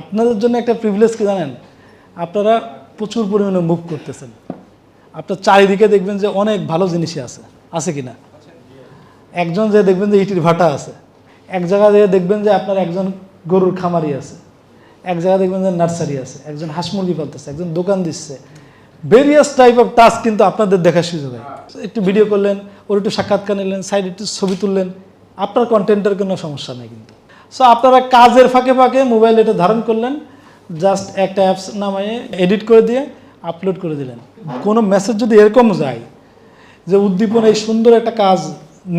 আপনাদের জন্য একটা প্রিভিলেজ কি জানেন? আপনারা প্রচুর পরিমাণে মুভ করতেছেন। আপনার চারিদিকে দেখবেন যে অনেক ভালো জিনিসই আছে। আছে কি না একজন যে দেখবেন যে ইটির ভাটা আছে, এক জায়গা দিয়ে দেখবেন যে আপনার একজন গরুর খামারি আছে, এক জায়গায় দেখবেন যে নার্সারি আছে, একজন হাঁস মুরগি পালতেছে, একজন দোকান দিচ্ছে। ভেরিয়াস টাইপ অফ টাস্ক কিন্তু আপনাদের দেখার সুযোগ হয়। একটু ভিডিও করলেন, ওর একটু সাক্ষাৎকার নিলেন সাইড একটু ছবি তুললেন, আপনার কন্টেন্টের কোনো সমস্যা নেই কিন্তু। সো আপনারা কাজের ফাঁকে ফাঁকে মোবাইল এটা ধারণ করলেন জাস্ট একটা অ্যাপস নামায়ে এডিট করে দিয়ে আপলোড করে দিলেন। কোনো মেসেজ যদি এরকম যায় যে উদ্দীপন এই সুন্দর একটা কাজ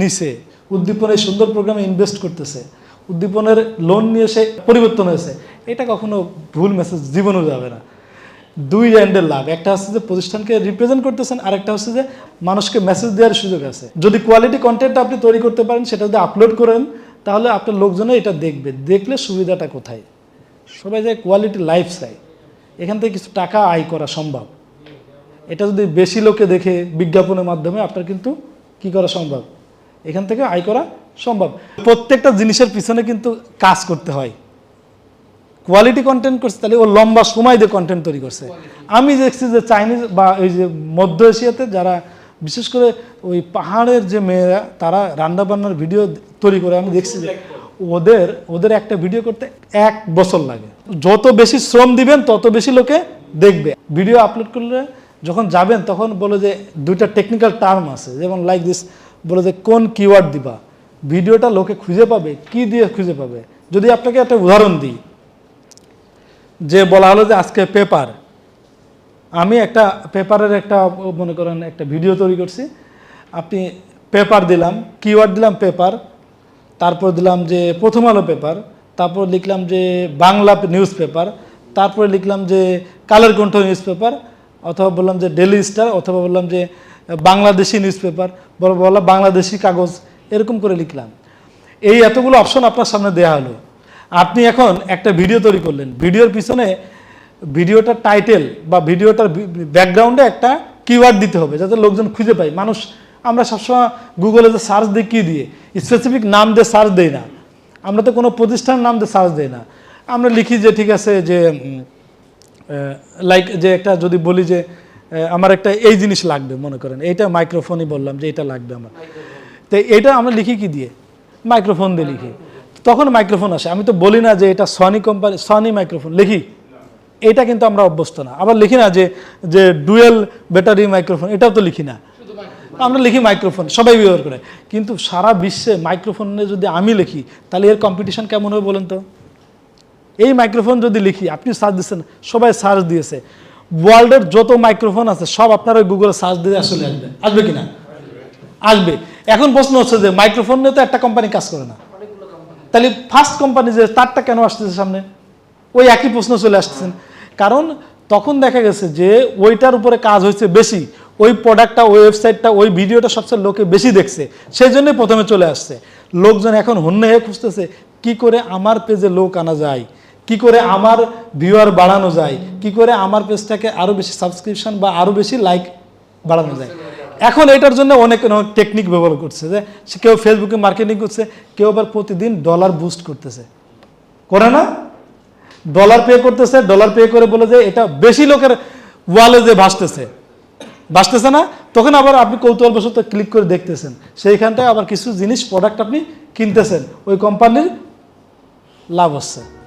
নিছে, উদ্দীপন এই সুন্দর প্রোগ্রামে ইনভেস্ট করতেছে, উদ্দীপনের লোন নিয়ে সে পরিবর্তন হয়েছে, এটা কখনো ভুল মেসেজ জীবনেও যাবে না। দুই এন্ডের লাভ, একটা হচ্ছে যে প্রতিষ্ঠানকে রিপ্রেজেন্ট করতেছেন, আরেকটা হচ্ছে যে মানুষকে মেসেজ দেওয়ার সুযোগ আছে। যদি কোয়ালিটি কন্টেন্ট আপনি তৈরি করতে পারেন, সেটা যদি আপলোড করেন তাহলে আপনার লোকজনে এটা দেখবে। দেখলে সুবিধাটা কোথায়? সবাই যে কোয়ালিটি লাইফ চাই এখান থেকে কিছু টাকা আয় করা সম্ভব। এটা যদি বেশি লোকে দেখে বিজ্ঞাপনের মাধ্যমে আপনার কিন্তু কি করা সম্ভব? এখান থেকে আয় করা সম্ভব। প্রত্যেকটা জিনিসের পিছনে কিন্তু কাজ করতে হয়। কোয়ালিটি কন্টেন্ট করছে, তাহলে ও লম্বা সময় দিয়ে কন্টেন্ট তৈরি করছে। আমি দেখছি যে চাইনিজ বা ওই যে মধ্য এশিয়াতে যারা বিশেষ করে ওই পাহাড়ের যে মেয়েরা, তারা রান্নাবান্নার ভিডিও তৈরি করে, আমি দেখছি যে ওদের ওদের একটা ভিডিও করতে এক বছর লাগে। যত বেশি শ্রম দিবেন, তত বেশি লোকে দেখবে। ভিডিও আপলোড করলে যখন যাবেন, তখন বলে যে দুইটা টেকনিক্যাল টার্ম আছে। যেমন লাইক দিস বলে যে কোন কিওয়ার্ড দিবা? ভিডিওটা লোকে খুঁজে পাবে, কি দিয়ে খুঁজে পাবে? যদি আপনাকে একটা উদাহরণ দিই, যে বলা হলো যে আজকে পেপার আমি একটা পেপারের একটা, মনে করেন, একটা ভিডিও তৈরি করছি। আপনি পেপার দিলাম, কিওয়ার্ড দিলাম পেপার, তারপর দিলাম যে প্রথম আলো পেপার, তারপর লিখলাম যে বাংলা নিউজ পেপার, তারপরে লিখলাম যে কালের কণ্ঠ নিউজ পেপার, অথবা বললাম যে ডেলি স্টার, অথবা বললাম যে বাংলাদেশি নিউজ পেপার বললাম বাংলাদেশি কাগজ, এরকম করে লিখলাম। এই এতগুলো অপশন আপনার সামনে দেয়া হলো। আপনি এখন একটা ভিডিও তৈরি করলেন। ভিডিওর পিছনে ভিডিওটার টাইটেল বা ভিডিওটার ব্যাকগ্রাউন্ডে একটা কিওয়ার্ড দিতে হবে, যাতে লোকজন খুঁজে পায়। মানুষ, আমরা সবসময় গুগলে যে সার্চ দিই, কী দিয়ে স্পেসিফিক নাম দিয়ে সার্চ দেই না। আমরা তো কোনো প্রতিষ্ঠানের নাম দিয়ে সার্চ দেই না। আমরা লিখি যে, ঠিক আছে, যে লাইক যে একটা যদি বলি যে আমার একটা এই জিনিস লাগবে, মনে করেন। এইটা মাইক্রোফোনই বললাম যে, এটা লাগবে আমার। তো এটা আমরা লিখি কি দিয়ে? মাইক্রোফোন দিয়ে লিখি। তখন মাইক্রোফোন আসে। আমি তো বলি না যে, এটা সনি কোম্পানি সনি মাইক্রোফোন লিখি। এটা কিন্তু আমরা অভ্যস্ত না। আবার লিখি না যে যে ডুয়েল ব্যাটারি মাইক্রোফোন, এটাও তো লিখি না। আমরা লিখি মাইক্রোফোন, সবাই ব্যবহার করে। কিন্তু সারা বিশ্বে মাইক্রোফোনে যদি আমি লিখি, তাহলে এর কম্পিটিশন কেমন হবে বলেন তো? এই মাইক্রোফোন যদি লিখি, আপনি সার্চ দিচ্ছেন সবাই সার্চ দিয়েছে। ওয়ার্ল্ডের যত মাইক্রোফোন আছে, সব আপনারা গুগলে সার্চ দিয়ে আসলে আসবে। আসবে কি না আসবে। এখন প্রশ্ন হচ্ছে যে, মাইক্রোফোন নিয়ে তো একটা কোম্পানি কাজ করে না। তাহলে ফার্স্ট কোম্পানি যে, তারটা কেন আসতেছে সামনে? ওই একই প্রশ্ন চলে আসতেছেন কারণ তখন দেখা গেছে যে ওইটার উপরে কাজ হয়েছে বেশি। ওই প্রোডাক্টটা ওই ওয়েবসাইটটা ওই ভিডিওটা সবচেয়ে লোকে বেশি দেখছে। সেই জন্যই প্রথমে চলে আসছে। লোকজন এখন হন্যে হয়ে খুঁজতেছে, কি করে আমার পেজে লোক আনা যায়? কি করে আমার ভিউয়ার বাড়ানো যায়? কি করে আমার পেজটাকে আরও বেশি সাবস্ক্রিপশন বা আরও বেশি লাইক বাড়ানো যায়? এখন এটার জন্য অনেক টেকনিক ব্যবহার করছে যে কেউ ফেসবুকে মার্কেটিং করছে, কেউ আবার প্রতিদিন ডলার বুস্ট করতেছে। করে না? ডলার পে করতেছে ডলার পে করে বলে যে এটা বেশি লোকের ওয়ালে যে ভাসতেছে। ভাসতেছে না, তখন আবার আপনি কৌতূহলবশত ক্লিক করে দেখতেছেন। সেইখানটায় আবার কিছু জিনিস প্রোডাক্ট আপনি কিনতেছেন। ওই কোম্পানির লাভ হচ্ছে।